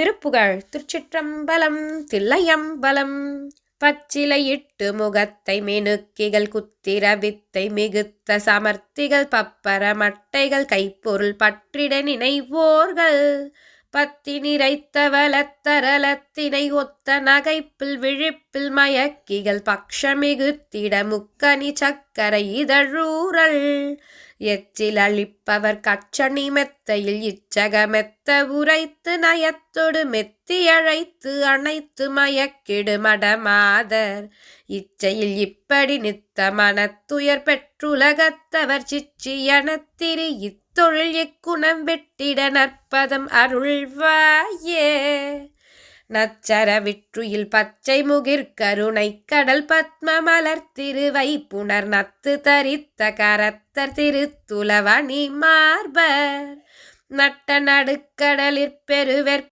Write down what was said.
திருப்புகழ் திருச்சிற்றம்பலம் தில்லையம்பலம். பச்சிலையிட்டு முகத்தை மினுக்கிகள் குத்திர வித்தை மிகுத்த சமர்த்திகள் பப்பர மட்டைகள் கைப்பொருள் பற்றிட நினைவோர்கள். பத்தி நிறைத்த வலத்தரலத்தினை ஒத்த நகைப்பில் விழிப்பில் மயக்கிகள் பக்ஷமிகுத்திட முக்கனி சக்கரை இதழூரல் எச்சில் அழிப்பவர் கச்சனி மெத்தையில் இச்சக மெத்த உரைத்து நயத்தொடு மெத்தி அழைத்து அணைத்து மயக்கிடு மடமாதர். இச்சையில் இப்படி நித்த மனத்துயர் பெற்றுலகத்தவர் சிச்சியனத்திரி தொழில் இக்குணம் வெட்டிட நற்பதம் அருள்வாயே. நச்சர விற்றுயில் பச்சை முகிர் கருணை கடல் பத்ம மலர் திருவை புனர் நத்து தரித்த கரத்தர் திருத்துலவணி மார்பர். நட்ட நடுக்கடலிற் பெருவெற்